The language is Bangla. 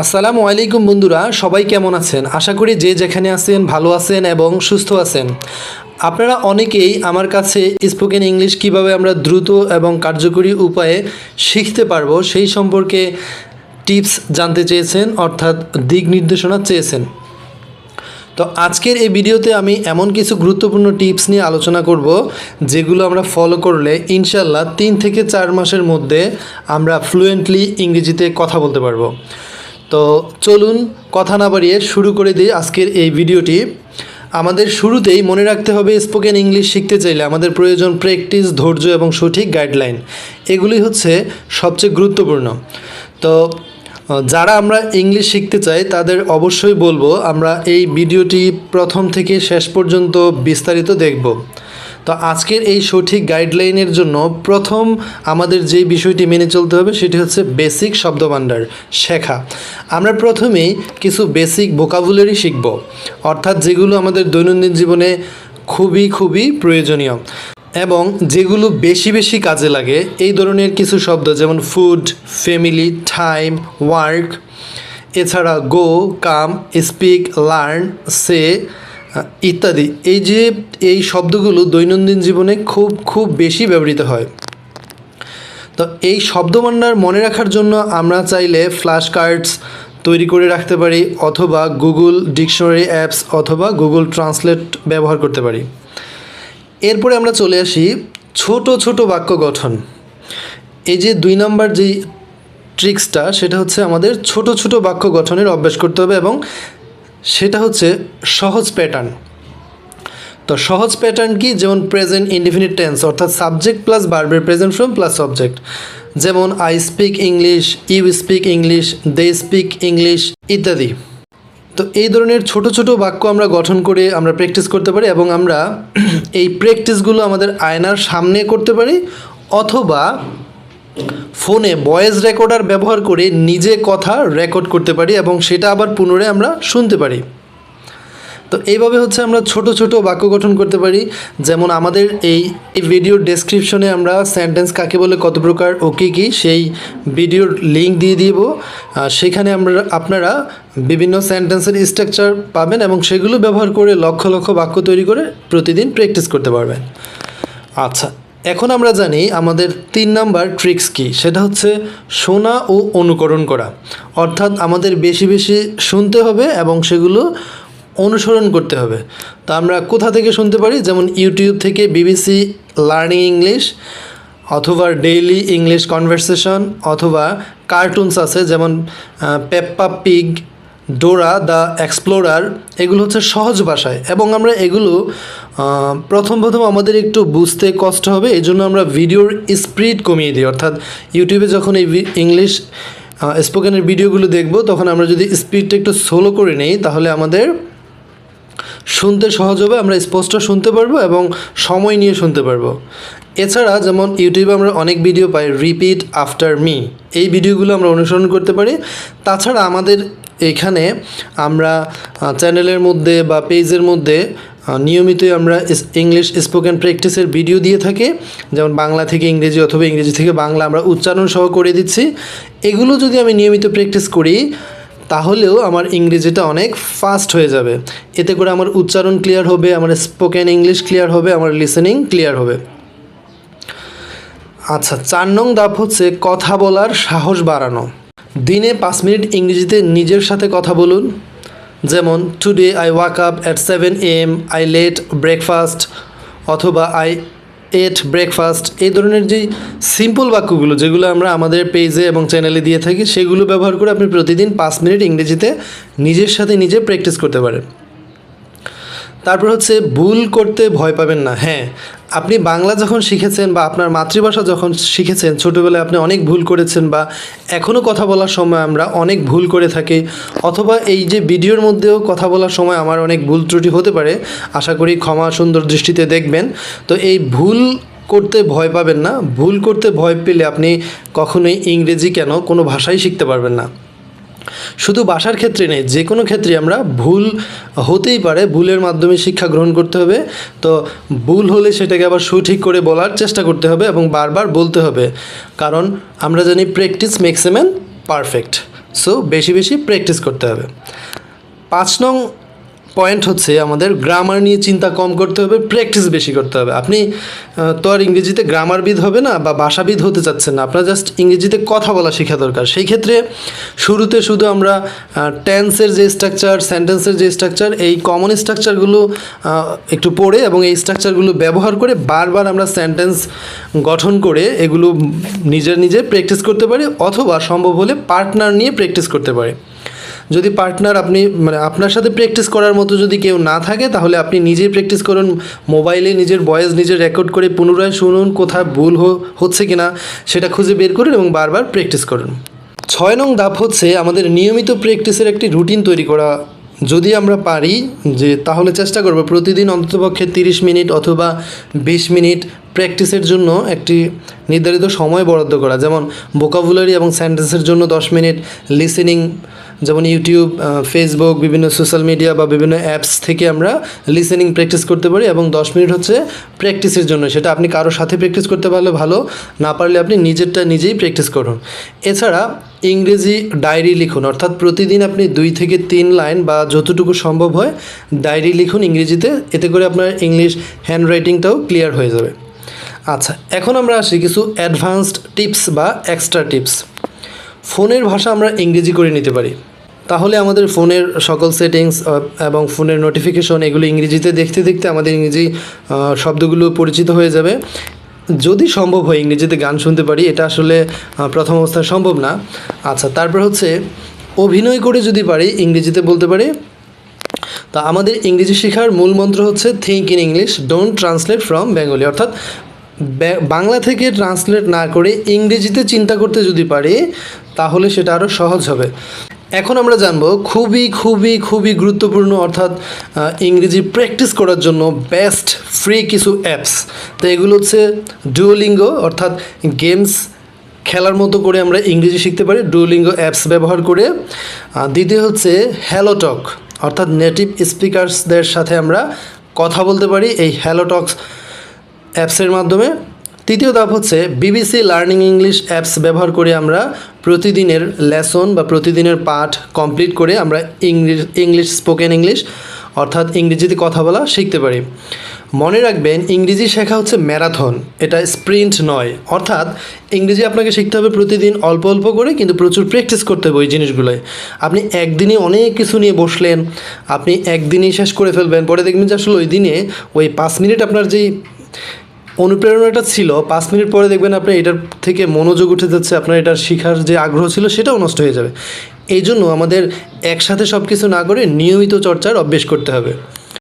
আসসালামু আলাইকুম বন্ধুরা, সবাই কেমন আছেন? আশা করি যে যেখানে আছেন ভালো আছেন এবং সুস্থ আছেন। আপনারা অনেকেই আমার কাছে স্পোকেন ইংলিশ কীভাবে আমরা দ্রুত এবং কার্যকরী উপায়ে শিখতে পারব সেই সম্পর্কে টিপস জানতে চেয়েছেন, অর্থাৎ দিক নির্দেশনা চেয়েছেন। তো আজকের এই ভিডিওতে আমি এমন কিছু গুরুত্বপূর্ণ টিপস নিয়ে আলোচনা করব, যেগুলো আমরা ফলো করলে ইনশাল্লাহ তিন থেকে চার মাসের মধ্যে আমরা ফ্লুয়েন্টলি ইংরেজিতে কথা বলতে পারব। তো চলুন কথা না বাড়িয়ে শুরু করে দিই আজকের এই ভিডিওটি। আমাদের শুরুতেই মনে রাখতে হবে স্পোকেন ইংলিশ শিখতে চাইলে আমাদের প্রয়োজন প্র্যাকটিস ধৈর্য এবং সঠিক গাইডলাইন এগুলি হচ্ছে সবচেয়ে গুরুত্বপূর্ণ। তো যারা আমরা ইংলিশ শিখতে চাই তাদের অবশ্যই বলব, আমরা এই ভিডিওটি প্রথম থেকে শেষ পর্যন্ত বিস্তারিত দেখব। তো আজকের এই সঠিক গাইডলাইনের জন্য প্রথম আমাদের যে বিষয়টি মেনে চলতে হবে সেটি হচ্ছে বেসিক শব্দভাণ্ডার শেখা। আমরা প্রথমেই কিছু বেসিক ভোকাবুলারি শিখব, অর্থাৎ যেগুলো আমাদের দৈনন্দিন জীবনে খুবই খুবই প্রয়োজনীয় এবং যেগুলো বেশি বেশি কাজে লাগে। এই ধরনের কিছু শব্দ যেমন ফুড ফ্যামিলি টাইম ওয়ার্ক এছাড়া গো কাম স্পিক লার্ন সে ইত্যাদি। এই যে এই শব্দগুলো দৈনন্দিন জীবনে খুব খুব বেশি ব্যবহৃত হয়। তো এই শব্দভাণ্ডার মনে রাখার জন্য আমরা চাইলে ফ্ল্যাশ কার্ডস তৈরি করে রাখতে পারি, অথবা গুগল ডিকশনারি অ্যাপস অথবা গুগল ট্রান্সলেট ব্যবহার করতে পারি। এরপরে আমরা চলে আসি ছোট ছোট বাক্য গঠন। এই যে দুই নম্বর যেই ট্রিক্সটা, সেটা হচ্ছে আমাদের ছোট ছোট বাক্য গঠনের অভ্যাস করতে হবে এবং সেটা হচ্ছে সহজ প্যাটার্ন তো সহজ প্যাটার্ন কি? যেমন প্রেজেন্ট ইনডিফিনিট টেন্স অর্থাৎ সাবজেক্ট প্লাস বার্বের প্রেজেন্ট ফ্রম প্লাস সাবজেক্ট যেমন I speak English you speak English they speak English ইত্যাদি। তো এই ধরনের ছোট ছোট বাক্য আমরা গঠন করে আমরা প্র্যাকটিস করতে পারি এবং আমরা এই প্র্যাকটিসগুলো আমাদের আয়নার সামনে করতে পারি অথবা ফোনে ভয়েস রেকর্ডার ব্যবহার করে নিজে কথা রেকর্ড করতে পারি এবং সেটা আবার পুনরায় আমরা শুনতে পারি। তো এইভাবে হচ্ছে আমরা ছোট ছোট বাক্য গঠন করতে পারি। যেমন আমাদের এই এই ভিডিওর ডেসক্রিপশনে আমরা সেন্টেন্স কাকে বলে, কত প্রকার ও কী কী, সেই ভিডিওর লিঙ্ক দিয়ে দিব। সেখানে আমরা, আপনারা বিভিন্ন সেন্টেন্সের স্ট্রাকচার পাবেন এবং সেগুলো ব্যবহার করে লক্ষ লক্ষ বাক্য তৈরি করে প্রতিদিন প্র্যাকটিস করতে পারবেন। আচ্ছা এখন আমরা জানি আমাদের তিন নাম্বার ট্রিক্স কি। সেটা হচ্ছে শোনা ও অনুকরণ করা। অর্থাৎ আমাদের বেশি বেশি শুনতে হবে এবং সেগুলো অনুসরণ করতে হবে। তো আমরা কোথা থেকে শুনতে পারি? যেমন ইউটিউব থেকে বিবিসি লার্নিং ইংলিশ অথবা ডেইলি ইংলিশ কনভারসেশন অথবা কার্টুনস আছে, যেমন Peppa Pig, Dora, the explorer. এগুলো হচ্ছে সহজ ভাষায়। এবং আমরা এগুলো প্রথম প্রথম আমাদের একটু বুঝতে কষ্ট হবে, এই জন্য আমরা ভিডিওর স্পিড কমিয়ে দিই। অর্থাৎ ইউটিউবে যখন এই ইংলিশ স্পোকেনের ভিডিওগুলো দেখব, তখন আমরা যদি স্পিডটা একটু স্লো করে নিই, তাহলে আমাদের শুনতে সহজ হবে, আমরা স্পষ্ট শুনতে পারব এবং সময় নিয়ে শুনতে পারব। এছাড়া যেমন ইউটিউবে আমরা অনেক ভিডিও পাই রিপিট আফটার মি এই ভিডিওগুলো আমরা অনুসরণ করতে পারি। তাছাড়া আমাদের এখানে আমরা চ্যানেলের মধ্যে বা পেজের মধ্যে নিয়মিতই আমরা ইংলিশ স্পোকেন প্র্যাকটিসের ভিডিও দিয়ে থাকি। যেমন বাংলা থেকে ইংরেজি অথবা ইংরেজি থেকে বাংলা আমরা উচ্চারণ সহ করে দিচ্ছি। এগুলো যদি আমি নিয়মিত প্র্যাকটিস করি, তাহলেও আমার ইংরেজিটা অনেক ফাস্ট হয়ে যাবে। এতে করে আমার উচ্চারণ ক্লিয়ার হবে, আমার স্পোকেন ইংলিশ ক্লিয়ার হবে, আমার লিসেনিং ক্লিয়ার হবে। আচ্ছা চার নং ধাপ হচ্ছে কথা বলার সাহস বাড়ানো। দিনে পাঁচ মিনিট ইংরেজিতে নিজের সাথে কথা বলুন। যেমন today I wake up at seven AM I late breakfast অথবা আই এট ব্রেকফাস্ট এই ধরনের যে সিম্পল বাক্যগুলো, যেগুলো আমরা আমাদের পেজে এবং চ্যানেলে দিয়ে থাকি, সেগুলো ব্যবহার করে আপনি প্রতিদিন পাঁচ মিনিট ইংরেজিতে নিজের সাথে নিজে প্র্যাকটিস করতে পারেন। তারপর হচ্ছে, ভুল করতে ভয় পাবেন না। হ্যাঁ আপনি বাংলা যখন শিখেছেন বা আপনার মাতৃভাষা যখন শিখেছেন, ছোটোবেলায় আপনি অনেক ভুল করেছেন বা এখনও কথা বলার সময় আমরা অনেক ভুল করে থাকি, অথবা এই যে ভিডিওর মধ্যেও কথা বলার সময় আমার অনেক ভুল ত্রুটি হতে পারে, আশা করি ক্ষমা সুন্দর দৃষ্টিতে দেখবেন। তো এই ভুল করতে ভয় পাবেন না, ভুল করতে ভয় পেলে আপনি কখনোই ইংরেজি কেন কোনো ভাষাই শিখতে পারবেন না। শুধু বাসার ক্ষেত্রে নেই, যে কোনো ক্ষেত্রে আমরা ভুল হতেই পারে, ভুলের মাধ্যমে শিক্ষা গ্রহণ করতে হবে। তো ভুল হলে সেটাকে আবার সঠিক করে বলার চেষ্টা করতে হবে এবং বারবার বলতে হবে। কারণ আমরা জানি practice makes a man perfect so বেশি বেশি প্র্যাকটিস করতে হবে। পাঁচ নং পয়েন্ট হচ্ছে আমাদের গ্রামার নিয়ে চিন্তা কম করতে হবে প্র্যাকটিস বেশি করতে হবে। আপনি তো আর ইংরেজিতে গ্রামারবিদ হবে না বা ভাষাবিদ হতে চাচ্ছেন না। আপনার জাস্ট ইংরেজিতে কথা বলা শেখা দরকার। সেই ক্ষেত্রে শুরুতে শুধু আমরা টেন্সের যে স্ট্রাকচার সেন্টেন্সের যে স্ট্রাকচার এই কমন স্ট্রাকচারগুলো একটু পড়ে এবং এই স্ট্রাকচারগুলো ব্যবহার করে বারবার আমরা সেন্টেন্স গঠন করে এগুলো নিজের নিজে প্র্যাকটিস করতে পারি অথবা সম্ভব হলে পার্টনার নিয়ে প্র্যাকটিস করতে পারি। যদি পার্টনার আপনি মানে আপনার সাথে প্র্যাকটিস করার মতো যদি কেউ না থাকে, তাহলে আপনি নিজেই প্র্যাকটিস করুন মোবাইলে নিজের ভয়েস নিজে রেকর্ড করে পুনরায় শুনুন, কোথায় ভুল হচ্ছে কিনা, সেটা খুঁজে বের করুন এবং বারবার প্র্যাকটিস করুন। ছয় নং ধাপ হচ্ছে আমাদের নিয়মিত প্র্যাকটিসের একটি রুটিন তৈরি করা। যদি আমরা পারি যে, তাহলে চেষ্টা করব প্রতিদিন অন্ততপক্ষে তিরিশ মিনিট অথবা বিশ মিনিট প্র্যাকটিসের জন্য একটি নির্ধারিত সময় বরাদ্দ করা। যেমন ভোকাবুলারি এবং সেন্টেন্সের জন্য দশ মিনিট লিসেনিং যেমন ইউটিউব ফেসবুক বিভিন্ন সোশ্যাল মিডিয়া বা বিভিন্ন অ্যাপস থেকে আমরা লিসেনিং প্র্যাকটিস করতে পারি এবং দশ মিনিট হচ্ছে প্র্যাকটিসের জন্য। সেটা আপনি কারোর সাথে প্র্যাকটিস করতে পারলে ভালো, না পারলে আপনি নিজেরটা নিজেই প্র্যাকটিস করুন। এছাড়া ইংরেজি ডায়েরি লিখুন, অর্থাৎ প্রতিদিন আপনি দুই থেকে তিন লাইন বা যতটুকু সম্ভব হয় ডায়েরি লিখুন ইংরেজিতে, এতে করে আপনার ইংলিশ হ্যান্ড রাইটিংটাও ক্লিয়ার হয়ে যাবে। আচ্ছা এখন আমরা আসি কিছু অ্যাডভান্সড টিপস বা এক্সট্রা টিপস ফোনের ভাষা আমরা ইংরেজি করে নিতে পারি। তাহলে আমাদের ফোনের সকল সেটিংস এবং ফোনের নোটিফিকেশন এগুলো ইংরেজিতে দেখতে দেখতে আমাদের ইংরেজি শব্দগুলো পরিচিত হয়ে যাবে। যদি সম্ভব হয় ইংরেজিতে গান শুনতে পারি, এটা আসলে প্রথম অবস্থায় সম্ভব না। আচ্ছা তারপর হচ্ছে, অভিনয় করে যদি পারি, ইংরেজিতে বলতে পারি, তা আমাদের ইংরেজি শেখার মূল মন্ত্র হচ্ছে think in English don't translate from Bengali অর্থাৎ বাংলা থেকে ট্রান্সলেট না করে ইংরেজিতে চিন্তা করতে যদি পারি, তাহলে সেটা আরও সহজ হবে। এখন আমরা জানব খুবই খুবই খুবই গুরুত্বপূর্ণ, অর্থাৎ ইংরেজি প্র্যাকটিস করার জন্য বেস্ট ফ্রি কিছু অ্যাপস তো এগুলো হচ্ছে ডুয়োলিঙ্গো অর্থাৎ গেমস খেলার মতো করে আমরা ইংরেজি শিখতে পারি ডুলিঙ্গো অ্যাপস ব্যবহার করে। দ্বিতীয় হচ্ছে হ্যালোটক অর্থাৎ নেটিভ স্পিকার্সদের সাথে আমরা কথা বলতে পারি এই হ্যালোটক্স অ্যাপসের মাধ্যমে। তৃতীয় ধাপ হচ্ছে বিবিসি লার্নিং ইংলিশ অ্যাপস ব্যবহার করে আমরা প্রতিদিনের লেসন বা প্রতিদিনের পাঠ কমপ্লিট করে আমরা ইংলিশ ইংলিশ স্পোকেন ইংলিশ অর্থাৎ ইংরেজিতে কথা বলা শিখতে পারি। মনে রাখবেন, ইংরেজি শেখা হচ্ছে ম্যারাথন, এটা স্প্রিন্ট নয়। অর্থাৎ ইংরেজি আপনাকে শিখতে হবে প্রতিদিন অল্প অল্প করে, কিন্তু প্রচুর প্র্যাকটিস করতে হবে ওই জিনিসগুলোয়। আপনি একদিনে অনেক কিছু নিয়ে বসলেন, আপনি একদিনেই শেষ করে ফেলবেন, পরে দেখবেন যে আসলে ওই দিনে ওই পাঁচ মিনিট আপনার যেই অনুপ্রেরণাটা ছিল, পাঁচ মিনিট পরে দেখবেন আপনার এটার থেকে মনোযোগ উঠে যাচ্ছে, আপনার এটার শেখার যে আগ্রহ ছিল সেটাও নষ্ট হয়ে যাবে। এই জন্য আমাদের একসাথে সব কিছু না করে নিয়মিত চর্চার অভ্যেস করতে হবে।